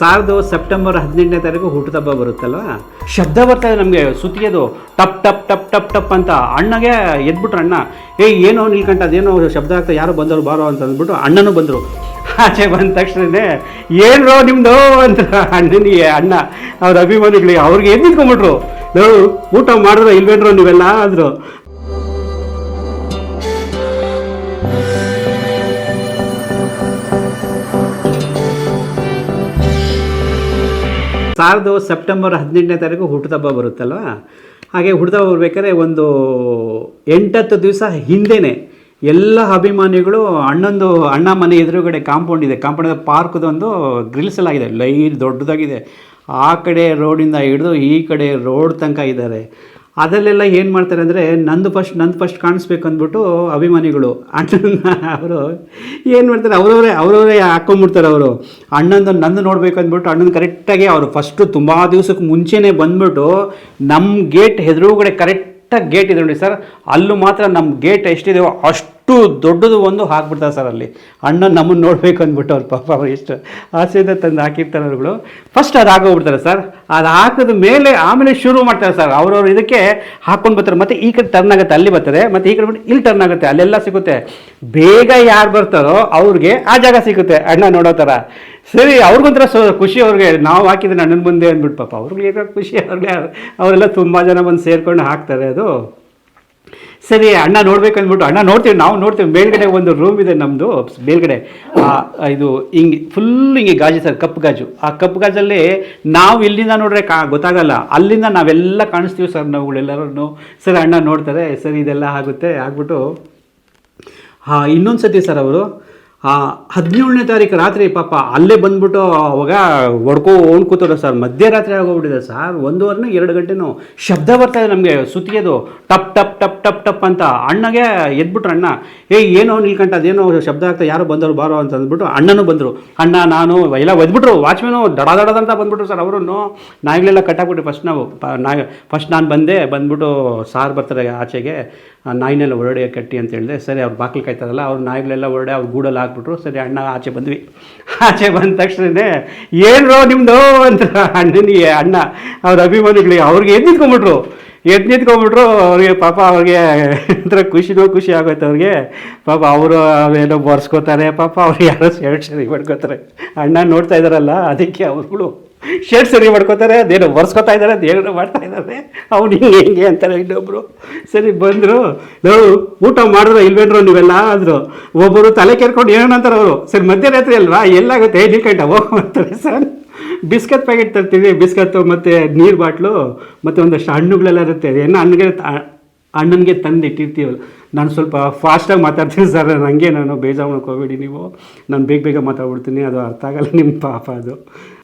ಸಾರ್ದು September ಹದಿನೆಂಟನೇ ತಾರೀಕು ಹುಟ್ಟುಹಬ್ಬ ಬರುತ್ತಲ್ವಾ? ಶಬ್ದ ಬರ್ತದೆ ನಮಗೆ ಸುತ್ತಿಗೆದು ಟಪ್ ಟಪ್ ಟಪ್ ಟಪ್ ಟಪ್ ಅಂತ ಅಣ್ಣಗೆ ಎದ್ಬಿಟ್ರು ಅಣ್ಣ. ಏಯ್, ಏನೋ ನಿಲ್ಕಂಟ ಅದೇನೋ ಶಬ್ದ ಆಗ್ತಾ ಯಾರೋ ಬಂದರು ಬಾರೋ ಅಂತ ಅಂದ್ಬಿಟ್ಟು ಅಣ್ಣನೂ ಬಂದರು. ಆಚೆ ಬಂದ ತಕ್ಷಣನೇ ಏನ್ರೋ ನಿಮ್ದು ಅಂತ ಅಣ್ಣನಿಗೆ ಅಣ್ಣ, ಅವ್ರ ಅಭಿಮಾನಿಗಳಿಗೆ ಅವ್ರಿಗೆ ಎದ್ದು ನಿಂತ್ಕೊಂಡ್ಬಿಟ್ರು? ನಾವು ಊಟ ಮಾಡಿದ್ರು ಇಲ್ವೇನ್ರೋ ನೀವೆಲ್ಲ ಅಂದರು. ಸಾರ್ದು ಸೆಪ್ಟೆಂಬರ್ ಹದಿನೆಂಟನೇ ತಾರೀಕು ಹುಟ್ಟುಹಬ್ಬ ಬರುತ್ತಲ್ವ? ಹಾಗೆ ಹುಟ್ಟುಹಬ್ಬ ಬರ್ಬೇಕಾದ್ರೆ ಒಂದು ಎಂಟತ್ತು ದಿವಸ ಹಿಂದೆಯೇ ಎಲ್ಲ ಅಭಿಮಾನಿಗಳು ಅಣ್ಣಂದು ಅಣ್ಣ ಮನೆ ಎದುರುಗಡೆ ಕಾಂಪೌಂಡ್ ಇದೆ. ಕಾಂಪೌಂಡ್ ಪಾರ್ಕ್ದೊಂದು ಗ್ರಿಲ್ಸ್ ಎಲ್ಲ ಇದೆ ಲೈನ್ ದೊಡ್ಡದಾಗಿದೆ. ಆ ಕಡೆ ರೋಡಿಂದ ಹಿಡಿದು ಈ ಕಡೆ ರೋಡ್ ತನಕ ಇದ್ದಾರೆ. ಅದರಲ್ಲೆಲ್ಲ ಏನು ಮಾಡ್ತಾರೆ ಅಂದರೆ ನಂದು ಫಸ್ಟ್ ನಂದು ಫಸ್ಟ್ ಕಾಣಿಸ್ಬೇಕು ಅಂದ್ಬಿಟ್ಟು ಅಭಿಮಾನಿಗಳು ಅಣ್ಣನ ಅವರು ಏನು ಮಾಡ್ತಾರೆ, ಅವರವರೇ ಅವರವರೇ ಹಾಕ್ಕೊಂಬಿಡ್ತಾರೆ ಅವರು. ಅಣ್ಣಂದು ನಂದು ನೋಡಬೇಕು ಅಂದ್ಬಿಟ್ಟು ಅಣ್ಣನ ಕರೆಕ್ಟಾಗಿ ಅವರು ಫಸ್ಟು ತುಂಬ ದಿವಸಕ್ಕೆ ಮುಂಚೆನೇ ಬಂದ್ಬಿಟ್ಟು ನಮ್ಮ ಗೇಟ್ ಎದುರುಗಡೆ ಕರೆಕ್ಟಾಗಿ ಗೇಟ್ ಇದೆ ನೋಡಿ ಸರ್. ಅಲ್ಲೂ ಮಾತ್ರ ನಮ್ಮ ಗೇಟ್ ಎಷ್ಟಿದೆಯೋ ಅಷ್ಟು ದೊಡ್ಡದು ಒಂದು ಹಾಕ್ಬಿಡ್ತಾರೆ ಸರ್ ಅಲ್ಲಿ. ಅಣ್ಣ ನಮ್ಮನ್ನು ನೋಡಬೇಕು ಅಂದ್ಬಿಟ್ಟು ಅವ್ರು ಪಾಪ ಅವ್ರು ಎಷ್ಟು ಆಸೆಯಿಂದ ತಂದು ಹಾಕಿರ್ತಾರೆ ಅವ್ರುಗಳು. ಫಸ್ಟ್ ಅದು ಹಾಕೋಗ್ಬಿಡ್ತಾರೆ ಸರ್. ಅದು ಹಾಕಿದ ಮೇಲೆ ಆಮೇಲೆ ಶುರು ಮಾಡ್ತಾರೆ ಸರ್. ಅವ್ರವ್ರು ಇದಕ್ಕೆ ಹಾಕ್ಕೊಂಡು ಬರ್ತಾರೆ. ಮತ್ತು ಈ ಕಡೆ ಟರ್ನ್ ಆಗುತ್ತೆ, ಅಲ್ಲಿ ಬರ್ತಾರೆ ಮತ್ತು ಈ ಕಡೆ ಬಿಟ್ಟು ಇಲ್ಲಿ ಟರ್ನ್ ಆಗುತ್ತೆ, ಅಲ್ಲೆಲ್ಲ ಸಿಗುತ್ತೆ. ಬೇಗ ಯಾರು ಬರ್ತಾರೋ ಅವ್ರಿಗೆ ಆ ಜಾಗ ಸಿಗುತ್ತೆ. ಅಣ್ಣ ನೋಡೋ ಥರ ಸರಿ, ಅವ್ರಿಗೊಂಥರ ಸೊ ಖುಷಿ ಅವ್ರಿಗೆ. ನಾವು ಹಾಕಿದ್ರೆ ಅಣ್ಣನ ಮುಂದೆ ಅಂದ್ಬಿಟ್ಟು ಪಾಪ ಅವ್ರಿಗೆ ಖುಷಿ ಅವ್ರಿಗೆ. ಅವರೆಲ್ಲ ತುಂಬ ಜನ ಬಂದು ಸೇರ್ಕೊಂಡು ಹಾಕ್ತಾರೆ ಅದು. ಸರಿ, ಅಣ್ಣ ನೋಡ್ಬೇಕು ಅಂದ್ಬಿಟ್ಟು ಅಣ್ಣ ನೋಡ್ತೀವಿ, ನಾವು ನೋಡ್ತೀವಿ. ಮೇಲ್ಗಡೆ ಒಂದು ರೂಮ್ ಇದೆ ನಮ್ಮದು ಮೇಲ್ಗಡೆ. ಇದು ಹಿಂಗೆ ಫುಲ್ ಹಿಂಗೆ ಗಾಜು ಸರ್, ಕಪ್ಪು ಗಾಜು. ಆ ಕಪ್ಪು ಗಾಜಲ್ಲಿ ನಾವು ಇಲ್ಲಿಂದ ನೋಡ್ರೆ ಕಾ, ಗೊತ್ತಾಗಲ್ಲ. ಅಲ್ಲಿಂದ ನಾವೆಲ್ಲ ಕಾಣಿಸ್ತೀವಿ ಸರ್ ನಾವುಗಳೆಲ್ಲರೂ ಸರಿ, ಅಣ್ಣ ನೋಡ್ತಾರೆ, ಸರಿ, ಇದೆಲ್ಲ ಆಗುತ್ತೆ. ಆಗ್ಬಿಟ್ಟು, ಹಾಂ ಇನ್ನೊಂದು ಸತಿ ಸರ್ ಅವರು ಹದಿನೇಳನೇ ತಾರೀಕು ರಾತ್ರಿ ಪಾಪ ಅಲ್ಲೇ ಬಂದ್ಬಿಟ್ಟು ಅವಾಗ ಹೊಡ್ಕೋ ಓಣ್ ಕೂತವ್ರೆ ಸರ್. ಮಧ್ಯರಾತ್ರಿ ಆಗೋಗ್ಬಿಟ್ಟಿದೆ ಸರ್. ಒಂದೂವರೆನೋ ಎರಡು ಗಂಟೆನೂ ಶಬ್ದ ಬರ್ತಾಯಿದೆ ನಮಗೆ, ಸುತ್ತಿಗೆದು. ಟಪ್ ಟಪ್ ಟಪ್ ಟಪ್ ಟಪ್ ಅಂತ. ಅಣ್ಣಗೆ ಎದ್ಬಿಟ್ರು ಅಣ್ಣ. ಏ, ಏನೋ ನಿಲ್ಕಂಟ ಅದೇನೋ ಶಬ್ದ ಆಗ್ತಾ, ಯಾರೋ ಬಂದರು ಬಾರೋ ಅಂತ ಅಂದ್ಬಿಟ್ಟು ಅಣ್ಣನೂ ಬಂದರು. ಅಣ್ಣ, ನಾನು ಎಲ್ಲ ಒದ್ಬಿಟ್ರು. ವಾಚ್ಮೆನು ದಡ ದಡದಂತ ಬಂದ್ಬಿಟ್ರು ಸರ್ ಅವರು ನಾಯಿಗಳೆಲ್ಲ ಕಟ್ಟಾಕ್ಬಿಟ್ಟು ಫಸ್ಟ್ ನಾವು. ನಾಯಿ ಫಸ್ಟ್ ನಾನು ಬಂದೆ. ಬಂದ್ಬಿಟ್ಟು ಸಾರ್ ಬರ್ತಾರೆ ಆಚೆಗೆ. ನಾಯಿನೆಲ್ಲ ಹೊರಡೆ ಕಟ್ಟಿ ಅಂತ ಹೇಳಿದೆ. ಸರಿ, ಅವ್ರು ಬಾಗಿಲು ಕಾಯ್ತಾರಲ್ಲ. ಅವ್ರು ನಾಯಿಗಳೆಲ್ಲ ಹೊರಡೆ ಅವ್ರು ಗೂಡಲ್ಲಿ ಹಾಕ್ಬಿಟ್ರು ಸರಿ ಅಣ್ಣ ಆಚೆ ಬಂದ್ವಿ. ಆಚೆ ಬಂದ ತಕ್ಷಣನೇ, ಏನ್ರೋ ನಿಮ್ಮದು ಅಂತ ಅಣ್ಣನಿಗೆ, ಅಣ್ಣ, ಅವ್ರ ಅಭಿಮಾನಿಗಳಿಗೆ ಅವ್ರಿಗೆ ಎದ್ದು ನಿಂತ್ಕೊಂಡ್ಬಿಟ್ರು. ಎದ್ದು ನಿಂತ್ಕೊಂಡ್ಬಿಟ್ರು, ಅವ್ರಿಗೆ ಪಾಪ ಅವ್ರಿಗೆ ಒಂಥರ ಖುಷಿನೋ ಖುಷಿ ಆಗೋಯ್ತು ಅವ್ರಿಗೆ. ಪಾಪ ಅವರು ಏನೋ ಬರ್ಸ್ಕೋತಾರೆ, ಪಾಪ ಅವ್ರು ಯಾರೋ ಸರಿ ಮಾಡ್ಕೋತಾರೆ. ಅಣ್ಣ ನೋಡ್ತಾ ಇದ್ದಾರಲ್ಲ ಅದಕ್ಕೆ ಅವ್ರುಗಳು ಶರ್ಟ್ ಸರಿ ಮಾಡ್ಕೋತಾರೆ ಅದೇನೋ ಒರೆಸ್ಕೊತಾ ಇದ್ದಾರೆ ಅದೇನೋ ಮಾಡ್ತಾ ಇದ್ದಾರೆ ಅವ್ನು ಹಿಂಗೆ ಹಿಂಗೆ ಅಂತಾರೆ ಇನ್ನೊಬ್ರು. ಸರಿ, ಬಂದರು. ನಾವು ಊಟ ಮಾಡಿದ್ರು ಇಲ್ವೇನ್ರು ನೀವೆಲ್ಲ ಆದರು ಒಬ್ಬರು ತಲೆ ಕೆರ್ಕೊಂಡು ಏನೋ ಅಂತಾರೆ ಅವರು. ಸರಿ, ಮಧ್ಯರಾತ್ರಿ ಅಲ್ವಾ? ಎಲ್ಲಾಗುತ್ತೆ? ನಿಲ್ಕಂಟ ಹೋಗ್ತಾರೆ ಸರ್. ಬಿಸ್ಕತ್ ಪ್ಯಾಕೆಟ್ ತರ್ತೀವಿ, ಬಿಸ್ಕತ್ತು ಮತ್ತು ನೀರು ಬಾಟ್ಲು, ಮತ್ತು ಒಂದಷ್ಟು ಹಣ್ಣುಗಳೆಲ್ಲ ಇರುತ್ತೆ. ಏನು ಹಣ್ಣಿಗೆ ಅಣ್ಣನಿಗೆ ತಂದು ಇಟ್ಟಿರ್ತೀವಲ್ಲ ನಾನು ಸ್ವಲ್ಪ ಫಾಸ್ಟಾಗಿ ಮಾತಾಡ್ತೀನಿ ಸರ್. ನನಗೆ ನಾನು ಬೇಜಾರು ಮಾಡ್ಕೋಬೇಡಿ ನೀವು. ನಾನು ಬೇಗ ಬೇಗ ಮಾತಾಡ್ಬಿಡ್ತೀನಿ. ಅದು ಅರ್ಥ ಆಗಲ್ಲ ನಿಮ್ಮ ಪಾಪ ಅದು.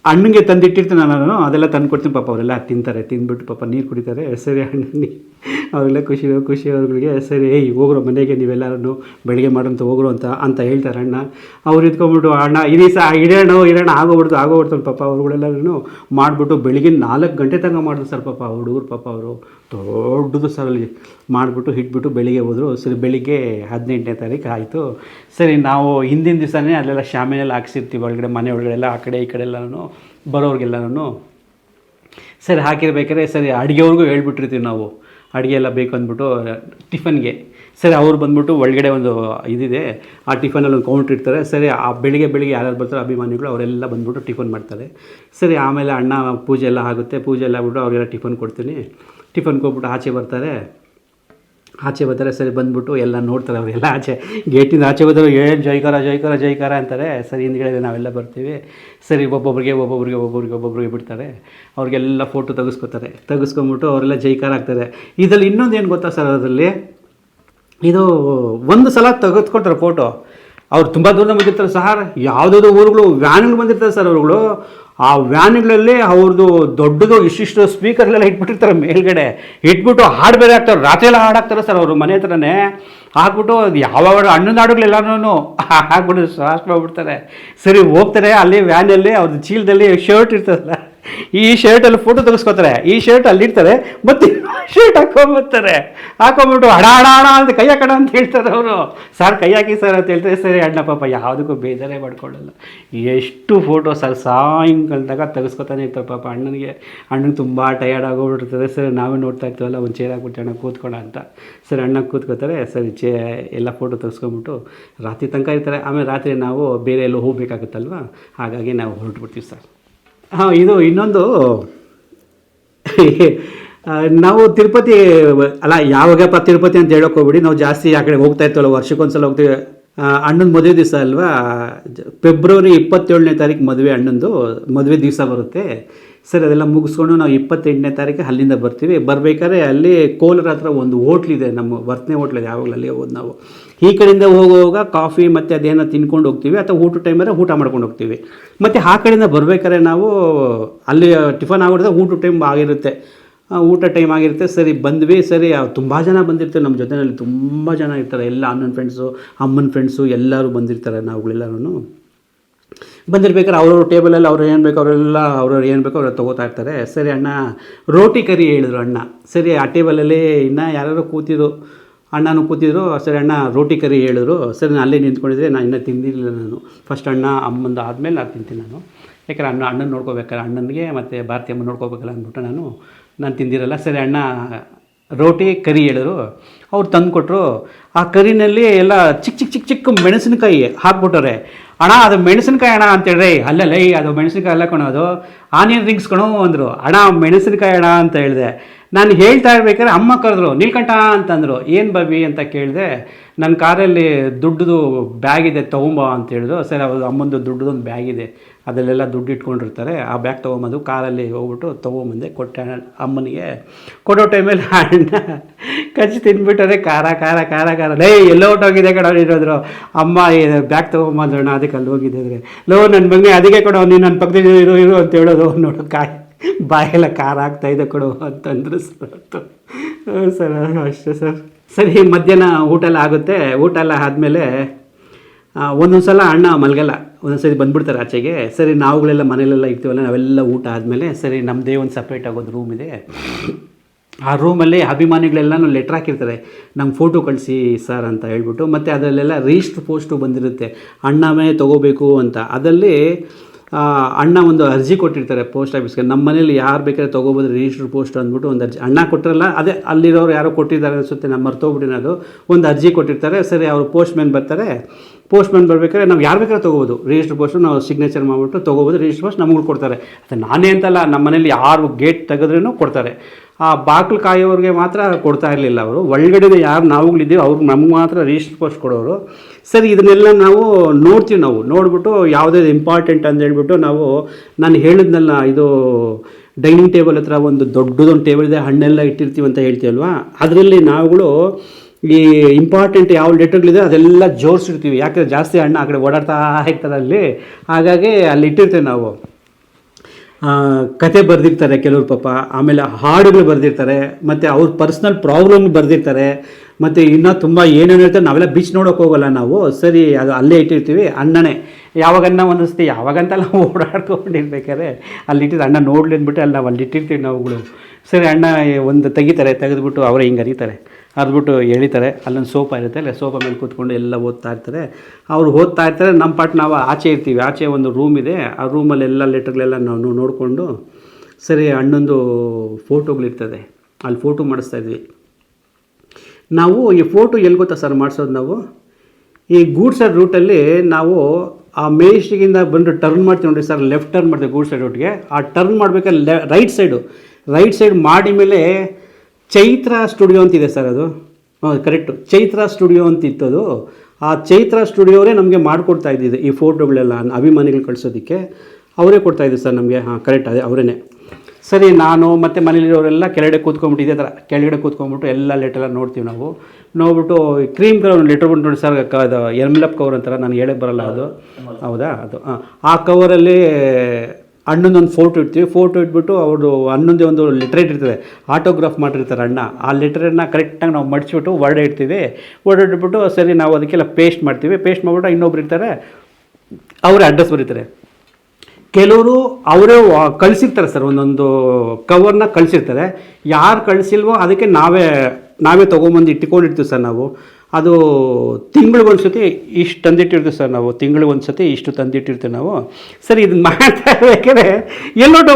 ಅಣ್ಣನಿಗೆ ತಂದಿಟ್ಟಿರ್ತೀನಿ ನಾನು ಅದೆಲ್ಲ ತಂದು ಕೊಡ್ತೀನಿ ಪಾಪ, ಅವರೆಲ್ಲ ತಿಂತಾರೆ, ತಿಂದ್ಬಿಟ್ಟು ಪಾಪ ನೀರು ಕುಡಿತಾರೆ, ಸರಿ ಅಣ್ಣಿ ಅವರೆಲ್ಲ ಖುಷಿ ಖುಷಿ ಅವ್ರಿಗೆ ಸರಿ, ಏಯ್, ಹೋಗ್ರೋ ಮನೆಗೆ ನೀವೆಲ್ಲರೂ ಬೆಳಿಗ್ಗೆ ಮಾಡೋಂತ ಹೋಗ್ರು ಅಂತ ಅಂತ ಹೇಳ್ತಾರೆ ಅಣ್ಣ. ಅವ್ರು ಇದ್ಕೊಂಬಿಟ್ಟು, ಅಣ್ಣ ಇರಿ ಸಹ ಇಡೋಣ ಇರೋಣ ಆಗೋಗ್ಬಿಡ್ತು ಆಗೋಗ್ಬಿಡ್ತಾನೆ ಪಾಪ ಅವ್ರುಗಳೆಲ್ಲರೂ ಮಾಡಿಬಿಟ್ಟು ಬೆಳಿಗ್ಗೆ ನಾಲ್ಕು ಗಂಟೆ ತನಕ ಮಾಡಿದ್ರು ಸರ್ ಪಾಪ ಹುಡುಗರು ಪಾಪ ಅವರು. ದೊಡ್ಡದು ಸರ್ ಅಲ್ಲಿ. ಮಾಡಿಬಿಟ್ಟು ಇಟ್ಬಿಟ್ಟು ಬೆಳಿಗ್ಗೆ ಹೋದರು, ಸರಿ, ಬೆಳಿಗ್ಗೆ ಹದಿನೆಂಟನೇ ತಾರೀಕು ಆಯಿತು. ಸರಿ, ನಾವು ಹಿಂದಿನ ದಿವಸನೇ ಅಲ್ಲೆಲ್ಲ ಶಾಮಿನೆಲ್ಲ ಹಾಕ್ಸಿರ್ತೀವಿ, ಒಳಗಡೆ, ಮನೆ ಒಳಗಡೆ ಎಲ್ಲ, ಆ ಕಡೆ ಈ ಕಡೆ ಎಲ್ಲನೂ. ಬರೋರಿಗೆಲ್ಲನೂ ಸರಿ, ಹಾಕಿರ್ಬೇಕಾದ್ರೆ ಸರಿ, ಅಡುಗೆವ್ರಿಗೂ ಹೇಳ್ಬಿಟ್ಟಿರ್ತೀವಿ ನಾವು. ಅಡುಗೆ ಎಲ್ಲ ಬೇಕು ಅಂದ್ಬಿಟ್ಟು, ಟಿಫನ್ಗೆ. ಸರಿ, ಅವ್ರು ಬಂದ್ಬಿಟ್ಟು ಒಳಗಡೆ ಒಂದು ಇದಿದೆ. ಆ ಟಿಫನಲ್ಲಿ ಒಂದು ಕೌಂಟ್ರ್ ಇರ್ತಾರೆ ಸರಿ, ಆ ಬೆಳಿಗ್ಗೆ ಬೆಳಿಗ್ಗೆ ಯಾರ್ಯಾರು ಬರ್ತಾರೆ ಅಭಿಮಾನಿಗಳು ಅವರೆಲ್ಲ ಬಂದ್ಬಿಟ್ಟು ಟಿಫನ್ ಮಾಡ್ತಾರೆ. ಸರಿ, ಆಮೇಲೆ ಅಣ್ಣ ಪೂಜೆ ಎಲ್ಲ ಆಗುತ್ತೆ. ಪೂಜೆ ಎಲ್ಲ ಆಗ್ಬಿಟ್ಟು ಅವ್ರಿಗೆಲ್ಲ ಟಿಫನ್ ಕೊಡ್ತೀನಿ. ಟಿಫನ್ಗೆ ಹೋಗ್ಬಿಟ್ಟು ಆಚೆ ಬರ್ತಾರೆ. ಆಚೆ ಬರ್ತಾರೆ, ಸರಿ ಬಂದ್ಬಿಟ್ಟು ಎಲ್ಲ ನೋಡ್ತಾರೆ ಅವರೆಲ್ಲ ಆಚೆ, ಗೇಟಿಂದ ಆಚೆ ಬರ್ತಾರೆ ಏನು ಜೈಕಾರ ಜೈಕಾರ ಜೈಕಾರ ಅಂತಾರೆ. ಸರಿ ಹಿಂದ್ಗಡೆ ನಾವೆಲ್ಲ ಬರ್ತೀವಿ. ಸರಿ ಒಬ್ಬೊಬ್ಬರಿಗೆ ಒಬ್ಬೊಬ್ಬರಿಗೆ ಒಬ್ಬೊಬ್ಬರಿಗೆ ಒಬ್ಬೊಬ್ರಿಗೆ ಬಿಡ್ತಾರೆ. ಅವ್ರಿಗೆಲ್ಲ ಫೋಟೋ ತೆಗೆಸ್ಕೊತಾರೆ. ತೆಗೆಸ್ಕೊಂಬಿಟ್ಟು ಅವರೆಲ್ಲ ಜೈಕಾರ ಆಗ್ತಾರೆ. ಇದರಲ್ಲಿ ಇನ್ನೊಂದು ಏನು ಗೊತ್ತಾ ಸರ್ ಅದರಲ್ಲಿ? ಇದು ಒಂದು ಸಲ ತೆಗೆದುಕೊಡ್ತಾರೆ ಫೋಟೋ ಅವ್ರು ತುಂಬ ದೂರದಿಂದ ಬಂದಿರ್ತಾರೆ ಸರ್. ಯಾವುದಾದ್ರು ಊರುಗಳು, ವ್ಯಾನ್ಗಳು ಬಂದಿರ್ತಾರೆ ಸರ್ ಅವ್ರುಗಳು. ಆ ವ್ಯಾನ್ಗಳಲ್ಲಿ ಅವ್ರದ್ದು ದೊಡ್ಡದು ಇಷ್ಟಿಷ್ಟು ಸ್ಪೀಕರ್ಗಳೆಲ್ಲ ಇಟ್ಬಿಟ್ಟಿರ್ತಾರೆ ಮೇಲ್ಗಡೆ. ಇಟ್ಬಿಟ್ಟು ಹಾಡು ಬೇರೆ ಹಾಕ್ತಾರೆ. ರಾತ್ರಿ ಎಲ್ಲ ಹಾಡು ಹಾಕ್ತಾರೆ ಸರ್ ಅವರು ಮನೆ ಹತ್ರನೇ. ಹಾಕ್ಬಿಟ್ಟು ಯಾವ ಹಣ್ಣು ನಾಡುಗಳೆಲ್ಲನೂ ಹಾಕ್ಬಿಟ್ಟು ಮಾಡ್ಬಿಡ್ತಾರೆ ಸರಿ ಹೋಗ್ತಾರೆ, ಅಲ್ಲಿ ವ್ಯಾನಲ್ಲಿ ಅವ್ರದ್ದು ಚೀಲದಲ್ಲಿ ಶರ್ಟ್ ಇರ್ತದಲ್ಲ. ಈ ಶರ್ಟಲ್ಲಿ ಫೋಟೋ ತೆಗೆಸ್ಕೋತಾರೆ. ಈ ಶರ್ಟ್ ಅಲ್ಲಿ ಇರ್ತಾರೆ ಮತ್ತೆ ಶರ್ಟ್ ಹಾಕೊಂಬರ್ತಾರೆ. ಹಾಕೊಂಬಿಟ್ಟು ಹಣ ಹಣ ಹಣ ಅಂತ ಕೈ ಹಾಕೋಣ ಅಂತ ಹೇಳ್ತಾರೆ ಅವರು. ಸರ್, ಕೈ ಹಾಕಿ ಸರ್ ಅಂತ ಹೇಳ್ತಾರೆ. ಸರಿ ಅಣ್ಣ, ಪಾಪ ಯಾವುದಕ್ಕೂ ಬೇಜಾರೇ ಮಾಡ್ಕೊಳ್ಳಲ್ಲ. ಎಷ್ಟು ಫೋಟೋ ಸರ್, ಸಾಯಂಕಾಲದಾಗ ತೆಗೆಸ್ಕೊತಾನೆ ಇರ್ತಾರೆ ಪಾಪ ಅಣ್ಣನಿಗೆ. ಅಣ್ಣಗೆ ತುಂಬ ಟಯರ್ಡ್ ಆಗೋಗ್ಬಿಟ್ಟಿರ್ತದೆ ಸರ್, ನಾವೇ ನೋಡ್ತಾ ಇರ್ತೀವಲ್ಲ, ಒಂದು ಚೇರ್ ಹಾಕ್ಬಿಟ್ಟು ಅಣ್ಣ ಕೂತ್ಕೊಳ್ಳ ಅಂತ. ಸರ್, ಅಣ್ಣ ಕೂತ್ಕೋತಾರೆ ಸರಿ ಚೇ ಎಲ್ಲ ಫೋಟೋ ತೆಗೆಸ್ಕೊಂಬಿಟ್ಟು ರಾತ್ರಿ ತನಕ ಇರ್ತಾರೆ. ಆಮೇಲೆ ರಾತ್ರಿ ನಾವು ಬೇರೆ ಎಲ್ಲೋ ಹೋಗ್ಬೇಕಾಗುತ್ತಲ್ವ? ಹಾಗಾಗಿ ನಾವು ಹೊರಟ್ಬಿಡ್ತೀವಿ ಸರ್. ಹಾಂ, ಇದು ಇನ್ನೊಂದು. ನಾವು ತಿರುಪತಿ, ಅಲ್ಲ ಯಾವಾಗಪ್ಪ ತಿರುಪತಿ ಅಂತ ಹೇಳೋಕೆ ಹೋಗ್ಬಿಡಿ. ನಾವು ಜಾಸ್ತಿ ಆ ಕಡೆ ಹೋಗ್ತಾ ಇರ್ತೀವಲ್ಲ, ವರ್ಷಕ್ಕೊಂದ್ಸಲ ಹೋಗ್ತೀವಿ. ಅಣ್ಣನ ಮದುವೆ ದಿವಸ ಅಲ್ವಾ? ಫೆಬ್ರವರಿ ಇಪ್ಪತ್ತೇಳನೇ ತಾರೀಕು ಮದುವೆ ಅಣ್ಣಂದು. ಮದುವೆ ದಿವಸ ಬರುತ್ತೆ. ಸರಿ, ಅದೆಲ್ಲ ಮುಗಿಸ್ಕೊಂಡು ನಾವು ಇಪ್ಪತ್ತೆಂಟನೇ ತಾರೀಕು ಅಲ್ಲಿಂದ ಬರ್ತೀವಿ. ಬರಬೇಕಾದ್ರೆ ಅಲ್ಲಿ ಕೋಲಾರ ಹತ್ರ ಒಂದು ಹೋಟ್ಲಿದೆ ನಮ್ಮ ವರ್ತನೆ ಹೋಟ್ಲಿದೆ ಯಾವಾಗಲೂ ಅಲ್ಲಿಗೆ ಹೋದ್ ನಾವು. ಈ ಕಡೆಯಿಂದ ಹೋಗುವಾಗ ಕಾಫಿ ಮತ್ತು ಅದೇನೋ ತಿನ್ಕೊಂಡು ಹೋಗ್ತೀವಿ. ಅಥವಾ ಊಟ ಟೈಮಲ್ಲೇ ಊಟ ಮಾಡ್ಕೊಂಡು ಹೋಗ್ತೀವಿ. ಮತ್ತು ಆ ಕಡೆಯಿಂದ ಬರಬೇಕಾದ್ರೆ ನಾವು ಅಲ್ಲಿ ಟಿಫನ್ ಆಗೋದ್ರೆ ಊಟ ಟೈಮ್ ಆಗಿರುತ್ತೆ. ಊಟ ಟೈಮ್ ಆಗಿರುತ್ತೆ. ಸರಿ, ಬಂದ್ವಿ. ಸರಿ ತುಂಬ ಜನ ಬಂದಿರ್ತಾರೆ. ನಮ್ಮ ಜೊತೆಯಲ್ಲಿ ತುಂಬ ಜನ ಇರ್ತಾರೆ. ಎಲ್ಲ ಅಣ್ಣನ ಫ್ರೆಂಡ್ಸು ಅಮ್ಮನ ಫ್ರೆಂಡ್ಸು ಎಲ್ಲರೂ ಬಂದಿರ್ತಾರೆ ನಾವುಗಳೆಲ್ಲರೂ ಬಂದಿರ್ಬೇಕಾದ್ರೆ ಅವ್ರವ್ರ ಟೇಬಲಲ್ಲಿ ಅವ್ರು ಏನು ಬೇಕು ಅವರೆಲ್ಲ ಅವ್ರವ್ರು ಏನು ಬೇಕೋ ಅವ್ರು ತೊಗೋತಾ ಇರ್ತಾರೆ. ಸರಿ, ಅಣ್ಣ, ರೋಟಿ ಕರಿ ಹೇಳಿದ್ರು ಅಣ್ಣ. ಸರಿ, ಆ ಟೇಬಲಲ್ಲಿ ಇನ್ನು ಯಾರು ಕೂತಿದ್ರು. ಅಣ್ಣನೂ ಕೂತಿದ್ರು. ಸರಿ, ಅಣ್ಣ, ರೋಟಿ ಕರಿ ಹೇಳಿದ್ರು. ಸರಿ, ನಾನು ಅಲ್ಲೇ ನಿಂತ್ಕೊಂಡಿದ್ರೆ ನಾನು ಇನ್ನೂ ತಿಂದಿರಲಿಲ್ಲ ನಾನು. ಫಸ್ಟ್ ಅಣ್ಣ, ಅಮ್ಮಂದು ಆದಮೇಲೆ ನಾನು ತಿಂತೀನಿ ನಾನು. ಯಾಕಂದ್ರೆ ಅಣ್ಣ, ಅಣ್ಣನ ನೋಡ್ಕೋಬೇಕಾರೆ ಅಣ್ಣನಿಗೆ ಮತ್ತು ಭಾರತಿ ಅಮ್ಮ ನೋಡ್ಕೋಬೇಕಲ್ಲ ಅಂದ್ಬಿಟ್ಟು ನಾನು ನಾನು ತಿಂದಿರಲ್ಲ. ಸರಿ, ಅಣ್ಣ ರೋಟಿ ಕರಿ ಹೇಳಿದ್ರು. ಅವ್ರು ತಂದು ಕೊಟ್ಟರು ಆ ಕರಿನಲ್ಲಿ ಎಲ್ಲ ಚಿಕ್ಕ ಚಿಕ್ಕ ಚಿಕ್ಕ ಚಿಕ್ಕ ಮೆಣಸಿನಕಾಯಿ ಹಾಕ್ಬಿಟ್ಟವ್ರೆ. ಅಣ್ಣ, ಅದು ಮೆಣಸಿನಕಾಯಿ ಅಣ್ಣ ಅಂತೇಳ್ರಿ ಅಲ್ಲಲ್ಲ ಅದು ಮೆಣಸಿನಕಾಯಿ ಅಲ್ಲ ಕಣೋ, ಅದು ಆನಿಯನ್ ರಿಂಗ್ಸ್ ಕಣೋ, ಅಂದರು. ಅಣ್ಣ, ಮೆಣಸಿನಕಾಯಿ ಅಣ್ಣ ಅಂತ ಹೇಳಿದೆ. ನಾನು ಹೇಳ್ತಾ ಇರ್ಬೇಕಾದ್ರೆ ಅಮ್ಮ ಕರೆದ್ರು, ನೀಲ್ಕಂಠ ಅಂತಂದರು, ಏನು ಬಬಿ ಅಂತ ಕೇಳಿದೆ ನನ್ನ ಕಾರಲ್ಲಿ ದುಡ್ಡುದು ಬ್ಯಾಗ್ ಇದೆ ತೊಗೊಂಬ ಅಂತ ಹೇಳಿದ್ರು. ಸರಿ ಅವ್ರು ಅಮ್ಮಂದು ದುಡ್ಡದೊಂದು ಬ್ಯಾಗ್ ಇದೆ ಅದರಲ್ಲೆಲ್ಲ ದುಡ್ಡು ಇಟ್ಕೊಂಡಿರ್ತಾರೆ. ಆ ಬ್ಯಾಗ್ ತೊಗೊಂಬಂದು ಕಾರಲ್ಲಿ ಹೋಗ್ಬಿಟ್ಟು ತೊಗೊಂಬಂದೆ, ಕೊಟ್ಟೆ ಅಮ್ಮನಿಗೆ. ಕೊಡೋ ಟೈಮಲ್ಲಿ ಅಣ್ಣ ಕಚ್ಚಿ ತಿಂದ್ಬಿಟ್ಟರೆ ಖಾರ ಖಾರ ಖಾರ ಖಾರ. ಲೇ, ಎಲ್ಲೋ ಕಡೆ ಅವ್ರು ಇರೋದ್ರು ಅಮ್ಮ ಬ್ಯಾಗ್ ತೊಗೊಂಬಂದ್ರು ಅಣ್ಣ ಅದಕ್ಕೆ ಅಲ್ಲಿ ಹೋಗಿದ್ದೆ ಅಂದರೆ. ಲೋ ನನ್ನ ಮಗನೇ, ಅದಕ್ಕೆ ಕೊಡೋ, ನೀನು ನನ್ನ ಪಕ್ಕದಲ್ಲಿ ಇರು ಇರು ಅಂತ ಹೇಳೋದು ನೋಡೋ ಕಾಯಿ ಬಾಯೆಲ್ಲ ಖಾರ ಆಗ್ತಾ ಇದೆ ಕೊಡು ಅಂತಂದ್ರು ಸರ್ ಸರ್ ಅಷ್ಟೇ ಸರ್. ಸರಿ ಮಧ್ಯಾಹ್ನ ಊಟ ಎಲ್ಲ ಆಗುತ್ತೆ. ಊಟ ಎಲ್ಲ ಆದಮೇಲೆ ಒಂದೊಂದು ಸಲ ಅಣ್ಣ ಮಲಗಲ್ಲ. ಒಂದೊಂದು ಸರಿ ಬಂದ್ಬಿಡ್ತಾರೆ ಆಚೆಗೆ. ಸರಿ ನಾವುಗಳೆಲ್ಲ ಮನೇಲೆಲ್ಲ ಇರ್ತೀವಲ್ಲ ನಾವೆಲ್ಲ ಊಟ ಆದಮೇಲೆ ಸರಿ ನಮ್ಮದೇ ಒಂದು ಸಪ್ರೇಟ್ ಆಗೋದು ರೂಮ್ ಇದೆ. ಆ ರೂಮಲ್ಲಿ ಅಭಿಮಾನಿಗಳೆಲ್ಲನೂ ಲೆಟ್ರ್ ಹಾಕಿರ್ತಾರೆ. ನಮ್ಮ ಫೋಟೋ ಕಳಿಸಿ ಸರ್ ಅಂತ ಹೇಳ್ಬಿಟ್ಟು. ಮತ್ತು ಅದರಲ್ಲೆಲ್ಲ ರಿಜಿಸ್ಟ್ರ್ ಪೋಸ್ಟು ಬಂದಿರುತ್ತೆ. ಅಣ್ಣವೇ ತೊಗೋಬೇಕು ಅಂತ. ಅದಲ್ಲಿ ಆ, ಅಣ್ಣ ಒಂದು ಅರ್ಜಿ ಕೊಟ್ಟಿರ್ತಾರೆ ಪೋಸ್ಟ್ ಆಫೀಸ್ಗೆ ನಮ್ಮ ಮನೇಲಿ ಯಾರು ಬೇಕಾದ್ರೆ ತೊಗೋಬೋದು ರಿಜಿಸ್ಟರ್ ಪೋಸ್ಟ್ ಅಂದ್ಬಿಟ್ಟು ಒಂದು ಅರ್ಜಿ. ಅಣ್ಣ ಕೊಟ್ಟಿರಲ್ಲ ಅದೇ ಅಲ್ಲಿರೋರು ಯಾರೋ ಕೊಟ್ಟಿದ್ದಾರೆ ಅನಿಸುತ್ತೆ ನಮ್ಮ ಮರ್ತೋಗ್ಬಿಟ್ಟಿರೋದು ಒಂದು ಅರ್ಜಿ ಕೊಟ್ಟಿರ್ತಾರೆ, ಸರಿ ಅವರು ಪೋಸ್ಟ್ ಮ್ಯಾನ್ ಬರ್ತಾರೆ. ಪೋಸ್ಟ್ ಮ್ಯಾನ್ ಬರ್ಬೇಕಾದ್ರೆ ನಾವು ಯಾರು ಬೇಕಾದ್ರೆ ತೊಗೋಬೋದು. ರಿಜಿಸ್ಟರ್ ಪೋಸ್ಟ್ ನಾವು ಸಿಗ್ನೇಚರ್ ಮಾಡಿಬಿಟ್ಟು ತೊಗೋಬೋದು ರಿಜಿಸ್ಟರ್ ಪೋಸ್ಟ್ ನಮಗೂ ಕೊಡ್ತಾರೆ. ಅದು ನಾನೇ ಅಂತಲ್ಲ ನಮ್ಮ ಮನೇಲಿ ಯಾರು ಗೇಟ್ ತೆಗೆದ್ರೂ ಕೊಡ್ತಾರೆ. ಆ ಬಾಕ್ಲು ಕಾಯೋರಿಗೆ ಮಾತ್ರ ಕೊಡ್ತಾ ಇರಲಿಲ್ಲ ಅವರು. ಒಳಗಡೆ ಯಾರು ನಾವುಗಳಿದ್ದೀವಿ ಅವ್ರಿಗೆ ನಮ್ಗೆ ಮಾತ್ರ ರಿಜಿಸ್ಟರ್ ಪೋಸ್ಟ್ ಕೊಡೋರು. ಸರಿ, ಇದನ್ನೆಲ್ಲ ನಾವು ನೋಡ್ತೀವಿ ನಾವು. ನೋಡಿಬಿಟ್ಟು ಯಾವುದೇ ಇಂಪಾರ್ಟೆಂಟ್ ಅಂತ ಹೇಳ್ಬಿಟ್ಟು ನಾವು ನಾನು ಹೇಳಿದ್ನಲ್ಲ, ಇದು ಡೈನಿಂಗ್ ಟೇಬಲ್ ಹತ್ರ ಒಂದು ದೊಡ್ಡದೊಂದು ಟೇಬಲ್ ಇದೆ, ಹಣ್ಣೆಲ್ಲ ಇಟ್ಟಿರ್ತೀವಿ ಅಂತ ಹೇಳ್ತೀವಲ್ವಾ ಅದರಲ್ಲಿ ನಾವುಗಳು ಈ ಇಂಪಾರ್ಟೆಂಟ್ ಯಾವ ಲೆಟರ್ಗಳಿದೆ ಅದೆಲ್ಲ ಜೋಡಿಸಿರ್ತೀವಿ ಯಾಕಂದರೆ ಜಾಸ್ತಿ ಹಣ್ಣು ಆ ಕಡೆ ಓಡಾಡ್ತಾ ಇರ್ತಾರೆ ಅಲ್ಲಿ. ಹಾಗಾಗಿ ಅಲ್ಲಿ ಇಟ್ಟಿರ್ತೀವಿ ನಾವು. ಕತೆ ಬರೆದಿರ್ತಾರೆ ಕೆಲವ್ರು ಪಾಪ. ಆಮೇಲೆ ಹಾಡುಗಳು ಬರೆದಿರ್ತಾರೆ, ಮತ್ತು ಅವ್ರ ಪರ್ಸ್ನಲ್ ಪ್ರಾಬ್ಲಮ್ ಬರೆದಿರ್ತಾರೆ, ಮತ್ತು ಇನ್ನೂ ತುಂಬ ಏನೇನು ಇರ್ತಾರೆ ನಾವೆಲ್ಲ ಬೀಚ್ ನೋಡೋಕೆ ಹೋಗೋಲ್ಲ ನಾವು. ಸರಿ, ಅದು ಅಲ್ಲೇ ಇಟ್ಟಿರ್ತೀವಿ, ಅಣ್ಣನೇ. ಯಾವಾಗನ್ನ ಒಂದೊಂದ್ಸತಿ ಯಾವಾಗಂತೆಲ್ಲ ಓಡಾಡ್ಕೊಂಡಿರ್ಬೇಕಾದ್ರೆ, ಅಲ್ಲಿ ಇಟ್ಟಿದ್ದು ಅಣ್ಣ ನೋಡ್ಲಿ ಅಂದ್ಬಿಟ್ಟು ಅಲ್ಲಿ ನಾವು ಅಲ್ಲಿ ಇಟ್ಟಿರ್ತೀವಿ ನಾವುಗಳು. ಸರಿ, ಅಣ್ಣ, ಒಂದು ತೆಗಿತಾರೆ, ತೆಗೆದುಬಿಟ್ಟು ಅವರೇ ಹಿಂಗೆ ಅರಿತಾರೆ. ಅದ್ಬಿಟ್ಟು ಎಳಿತಾರೆ. ಅಲ್ಲೊಂದು ಸೋಫಾ ಇರುತ್ತೆ. ಅಲ್ಲ ಸೋಫಾ ಮೇಲೆ ಕೂತ್ಕೊಂಡು ಎಲ್ಲ ಓದ್ತಾ ಇರ್ತಾರೆ. ಅವ್ರು ಓದ್ತಾ ಇರ್ತಾರೆ. ನಮ್ಮ ಪಾಟ್ ನಾವು ಆಚೆ ಇರ್ತೀವಿ. ಆಚೆ ಒಂದು ರೂಮ್ ಇದೆ. ಆ ರೂಮಲ್ಲಿ ಎಲ್ಲ ಲೆಟರ್ಗಳೆಲ್ಲ ನಾವು ನೋಡಿಕೊಂಡು ಸರಿ, ಅಣ್ಣಂದು ಫೋಟೋಗಳಿರ್ತದೆ ಅಲ್ಲಿ ಫೋಟೋ ಮಾಡಿಸ್ತಾ ಇದ್ವಿ. ನಾವು ಈ ಫೋಟೋ ಎಲ್ಲಿ ಗೊತ್ತಾ ಸರ್ ಮಾಡಿಸೋದು ನಾವು? ಈ ಗೂಡ್ಸೈಡ್ ರೂಟಲ್ಲಿ ನಾವು ಆ ಮೇಸ್ಟಿಗಿಂದ ಬಂದು ಟರ್ನ್ ಮಾಡ್ತೀವಿ ನೋಡಿ ಸರ್ ಲೆಫ್ಟ್ ಟರ್ನ್ ಮಾಡ್ತೀವಿ ಗೂಡ್ಸರ್ ರೂಟ್ಗೆ ಆ ಟರ್ನ್ ಮಾಡಬೇಕಾದ್ರೆ ರೈಟ್ ಸೈಡು ರೈಟ್ ಸೈಡ್ ಮಾಡಿ ಮೇಲೆ ಚೈತ್ರ ಸ್ಟುಡಿಯೋ ಅಂತಿದೆ ಸರ್ ಅದು. ಹಾಂ ಕರೆಕ್ಟು ಚೈತ್ರ ಸ್ಟುಡಿಯೋ ಅಂತ ಇತ್ತು ಅದು ಆ ಚೈತ್ರ ಸ್ಟುಡಿಯೋರೇ ನಮಗೆ ಮಾಡಿಕೊಡ್ತಾ ಇದ್ದಿದ್ದು ಈ ಫೋಟೋಗಳೆಲ್ಲ ಅಭಿಮಾನಿಗಳು ಕಳಿಸೋದಕ್ಕೆ. ಅವರೇ ಕೊಡ್ತಾ ಇದ್ರು ಸರ್ ನಮಗೆ. ಹಾಂ ಕರೆಕ್ಟ್ ಅದೇ ಅವರೇ ಸರಿ ನಾನು ಮತ್ತು ಮನೇಲಿರೋರೆಲ್ಲ ಕೆಳಗಡೆ ಕೂತ್ಕೊಂಡ್ಬಿಟ್ಟು ಇದೇ ಥರ ಕೆಳಗಡೆ ಕೂತ್ಕೊಂಡ್ಬಿಟ್ಟು ಎಲ್ಲ ಲೆಟರ್ ನೋಡ್ತೀವಿ ನಾವು. ನೋಡ್ಬಿಟ್ಟು ಕ್ರೀಮ್ ಕಲರ್ ಲೆಟರ್ ಬಂದು ನೋಡಿ ಸರ್ ಅದು ಎಮ್ಲಪ್ ಕವರ್ ಅಂತಾರೆ ನಾನು ಹೇಳಕ್ಕೆ ಬರಲ್ಲ ಅದು. ಹೌದಾ. ಅದು ಹಾಂ. ಆ ಕವರಲ್ಲಿ ಅಣ್ಣನೊಂದು ಫೋಟೋ ಇಡ್ತೀವಿ. ಫೋಟೋ ಇಟ್ಬಿಟ್ಟು ಅವರು ಹಣ್ಣೊಂದೆ ಒಂದು ಲೆಟ್ರೇಟ್ ಇರ್ತದೆ. ಆಟೋಗ್ರಾಫ್ ಮಾಡಿರ್ತಾರೆ ಅಣ್ಣ. ಆ ಲೆಟ್ರನ್ನ ಕರೆಕ್ಟಾಗಿ ನಾವು ಮಡಿಸ್ಬಿಟ್ಟು ವರ್ಡ್ ಇಡ್ತೀವಿ. ವರ್ಡ್ ಇಟ್ಬಿಟ್ಟು ಸರಿ ನಾವು ಅದಕ್ಕೆಲ್ಲ ಪೇಸ್ಟ್ ಮಾಡ್ತೀವಿ. ಪೇಸ್ಟ್ ಮಾಡಿಬಿಟ್ಟು ಇನ್ನೊಬ್ರು ಇರ್ತಾರೆ, ಅವರೇ ಅಡ್ರೆಸ್ ಬರೀತಾರೆ. ಕೆಲವರು ಅವರೇ ಕಳಿಸಿರ್ತಾರೆ ಸರ್ ಒಂದೊಂದು ಕವರ್ನ ಕಳಿಸಿರ್ತಾರೆ. ಯಾರು ಕಳಿಸಿಲ್ವೋ ಅದಕ್ಕೆ ನಾವೇ ನಾವೇ ತೊಗೊಂಬಂದು ಇಟ್ಕೊಂಡಿರ್ತೀವಿ ಸರ್ ನಾವು. ಅದು ತಿಂಗಳಿಗೊಂದ್ಸತಿ ಇಷ್ಟು ತಂದಿಟ್ಟಿರ್ತೀವಿ ಸರ್ ನಾವು. ತಿಂಗಳಿಗೊಂದ್ಸತಿ ಇಷ್ಟು ತಂದಿಟ್ಟಿರ್ತೀವಿ ನಾವು. ಸರಿ ಇದನ್ನ ಮಾಡ್ತಾ ಇರ್ಬೇಕಾದ್ರೆ ಎಲ್ಲೋಟ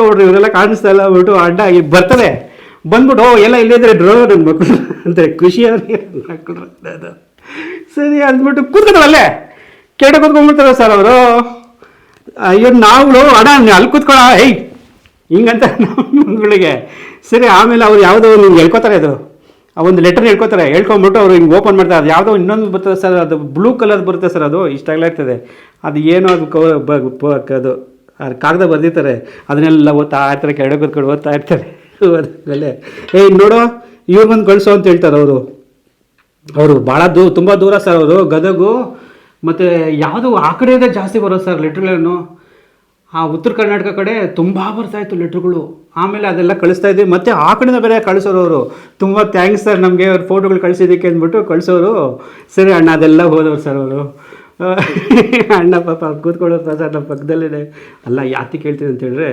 ಹೊಡ್ರು ಇವರೆಲ್ಲ ಕಾಣಿಸ್ತಾ ಇಲ್ಲ ಬಿಟ್ಟು ಅಡ್ಡ ಆಗಿ ಬರ್ತಾರೆ. ಬಂದ್ಬಿಟ್ಟು, ಓ, ಎಲ್ಲ ಇಲ್ಲಿದ್ರೆ ನನ್ನ ಮಕ್ಕಳು ಅಂತಾರೆ. ಖುಷಿಯಾಗಿ ಅದು ಸರಿ, ಅಂದ್ಬಿಟ್ಟು ಕೂತ್ಕೊಳ್ಳಲ್ಲೇ ಕೆಟ್ಟ ಕೂತ್ಕೊಂಡ್ಬಿಡ್ತಾರ ಸರ್ ಅವರು. ಅಯ್ಯೋ ನಾವುಗಳು ಅಡ ಅಲ್ಲಿ ಕೂತ್ಕೊಳ್ಳ ಹೇಯ್ ಹಿಂಗಂತ ನಮ್ಮ ಸರಿ, ಆಮೇಲೆ ಅವ್ರು ಯಾವುದೋ ನಿಮ್ಗೆ ಹೇಳ್ಕೊತಾರೆ ಅದು. ಒಂದು ಲೆಟರ್ ಹೇಳ್ಕೊತಾರೆ. ಹೇಳ್ಕೊಂಬಿಟ್ಟು ಅವರು ಹಿಂಗೆ ಓಪನ್ ಮಾಡ್ತಾರೆ. ಅದು ಯಾವುದೋ ಇನ್ನೊಂದು ಬರ್ತದೆ ಸರ್, ಅದು ಬ್ಲೂ ಕಲರ್ ಬರುತ್ತೆ ಸರ್, ಅದು ಇಷ್ಟಾಗಲೇ ಇರ್ತದೆ ಅದು ಏನೋ ಅದು ಅದು ಕಾಗದ ಬರೆದಿರ್ತಾರೆ. ಅದನ್ನೆಲ್ಲ ಓದ್ತಾ ಇರ್ತಾರೆ ಕೆಳಗೆ ಕೂತ್ಕೊಂಡು ಓದ್ತಾ ಇರ್ತಾರೆ. ಅದಾದ್ಮೇಲೆ ಏಯ್ ನೋಡೋ ಬಂದು ಕಳಿಸೋ ಅಂತ ಹೇಳ್ತಾರೆ ಅವರು. ಅವರು ಭಾಳ ದೂ, ತುಂಬ ದೂರ ಸರ್ ಅವರು. ಗದಗು, ಮತ್ತು ಯಾವುದು ಆ ಕಡೆಯಿಂದ ಜಾಸ್ತಿ ಬರೋದು ಸರ್ ಲೆಟ್ರ್ಗಳನ್ನು ಆ ಉತ್ತರ ಕರ್ನಾಟಕ ಕಡೆ ತುಂಬ ಬರ್ತಾ ಇತ್ತು ಲೆಟ್ರುಗಳು. ಆಮೇಲೆ ಅದೆಲ್ಲ ಕಳಿಸ್ತಾ ಇದ್ವಿ. ಮತ್ತು ಆ ಕಡೆಯಿಂದ ಬೇರೆ ಕಳಿಸೋರು ಅವರು. ತುಂಬ ಥ್ಯಾಂಕ್ಸ್ ಸರ್ ನಮಗೆ ಅವ್ರ ಫೋಟೋಗಳು ಕಳಿಸಿದ್ದಕ್ಕೆ ಅಂದ್ಬಿಟ್ಟು ಕಳಿಸೋರು. ಸರಿ ಅಣ್ಣ, ಅದೆಲ್ಲ ಹೋದವ್ರು ಸರ್ ಅವರು. ಅಣ್ಣ ಪಾಪ ಕೂತ್ಕೊಳ್ಳೋರು ಸರ್ ನಮ್ಮ ಪಕ್ಕದಲ್ಲೇ ಅಲ್ಲ ಯಾತಿ ಕೇಳ್ತೀನಿ ಅಂತ ಹೇಳಿದ್ರೆ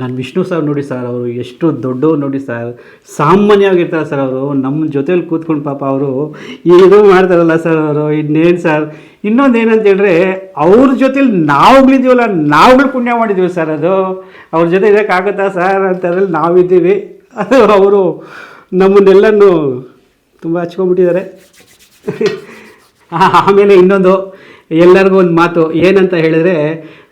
ನಾನು ವಿಷ್ಣು ಸರ್ ನೋಡಿ ಸರ್ ಅವರು ಎಷ್ಟು ದೊಡ್ಡವ್ರು ನೋಡಿ ಸರ್. ಸಾಮಾನ್ಯವಾಗಿರ್ತಾರೆ ಸರ್ ಅವರು. ನಮ್ಮ ಜೊತೇಲಿ ಕೂತ್ಕೊಂಡು ಪಾಪ ಅವರು ಇದು ಮಾಡ್ತಾರಲ್ಲ ಸರ್ ಅವರು. ಇನ್ನೇನು ಸರ್? ಇನ್ನೊಂದು ಏನಂತ ಹೇಳಿದ್ರೆ ಅವ್ರ ಜೊತೇಲಿ ನಾವುಗಳಿದ್ದೀವಲ್ಲ ನಾವುಗಳು ಪುಣ್ಯ ಮಾಡಿದ್ದೀವಿ ಸರ್ ಅದು. ಅವ್ರ ಜೊತೆ ಇರೋಕ್ಕಾಗುತ್ತಾ ಸರ್ ಅಂತಂದ್ರಲ್ಲಿ ನಾವಿದ್ದೀವಿ. ಅದು ಅವರು ನಮ್ಮನ್ನೆಲ್ಲನೂ ತುಂಬ ಹಚ್ಕೊಂಡ್ಬಿಟ್ಟಿದ್ದಾರೆ. ಆಮೇಲೆ ಇನ್ನೊಂದು ಎಲ್ಲರಿಗೂ ಒಂದು ಮಾತು. ಏನಂತ ಹೇಳಿದ್ರೆ,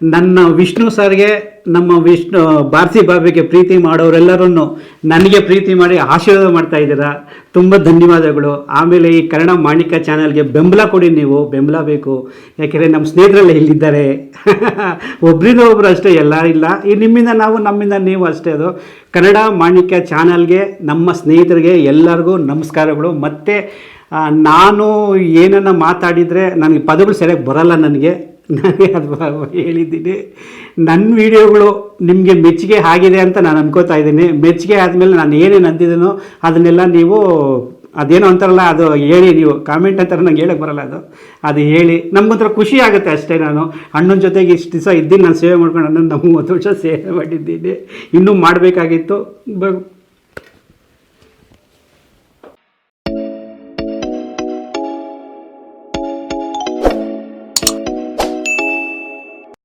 ನನ್ನ ವಿಷ್ಣು ಸರ್ಗೆ ನಮ್ಮ ವಿಷ್ಣು, ಭಾರತಿ ಬಾಬಿಗೆ ಪ್ರೀತಿ ಮಾಡೋರೆಲ್ಲರನ್ನು ನನಗೆ ಪ್ರೀತಿ ಮಾಡಿ ಆಶೀರ್ವಾದ ಮಾಡ್ತಾ ಇದ್ದೀರಾ? ತುಂಬ ಧನ್ಯವಾದಗಳು. ಆಮೇಲೆ ಈ ಕನ್ನಡ ಮಾಣಿಕ ಚಾನಲ್ಗೆ ಬೆಂಬಲ ಕೊಡಿ ನೀವು. ಬೆಂಬಲ ಬೇಕು. ಯಾಕೆಂದರೆ ನಮ್ಮ ಸ್ನೇಹಿತರೆಲ್ಲ ಇಲ್ಲಿದ್ದಾರೆ. ಒಬ್ರಿಂದ ಒಬ್ರು ಅಷ್ಟೇ, ಎಲ್ಲ ಇಲ್ಲ. ಈ ನಿಮ್ಮಿಂದ ನಾವು, ನಮ್ಮಿಂದ ನೀವು ಅಷ್ಟೇ ಅದು. ಕನ್ನಡ ಮಾಣಿಕ ಚಾನಲ್ಗೆ ನಮ್ಮ ಸ್ನೇಹಿತರಿಗೆ ಎಲ್ಲರಿಗೂ ನಮಸ್ಕಾರಗಳು. ಮತ್ತು ನಾನು ಏನನ್ನ ಮಾತಾಡಿದರೆ ನನಗೆ ಪದಗಳು ಸರಿಯಾಗಿ ಬರಲ್ಲ ನನಗೆ. ನನಗೆ ಅದು ಹೇಳಿದ್ದೀನಿ. ನನ್ನ ವಿಡಿಯೋಗಳು ನಿಮಗೆ ಮೆಚ್ಚುಗೆ ಆಗಿದೆ ಅಂತ ನಾನು ಅನ್ಕೋತಾ ಇದ್ದೀನಿ. ಮೆಚ್ಚುಗೆ ಆದಮೇಲೆ ನಾನು ಏನೇನು ಅಂದಿದ್ದೀನೋ ಅದನ್ನೆಲ್ಲ ನೀವು ಅದೇನೋ ಅಂತಾರಲ್ಲ, ಅದು ಹೇಳಿ ನೀವು ಕಾಮೆಂಟ್ ಅಂತಾರೆ ನಂಗೆ ಹೇಳಕ್ಕೆ ಬರಲ್ಲ ಅದು. ಅದು ಹೇಳಿ. ನಮ್ಗೊಂಥರ ಖುಷಿ ಆಗುತ್ತೆ ಅಷ್ಟೇ ನಾನು. ಅಣ್ಣನ ಜೊತೆಗೆ ಇಷ್ಟು ದಿವಸ ಇದ್ದೀನಿ, ನಾನು ಸೇವೆ ಮಾಡ್ಕೊಂಡು ಅಣ್ಣನ ಮೂವತ್ತು ವರ್ಷ ಸೇವೆ ಮಾಡಿದ್ದೀನಿ. ಇನ್ನೂ ಮಾಡಬೇಕಾಗಿತ್ತು. ಬ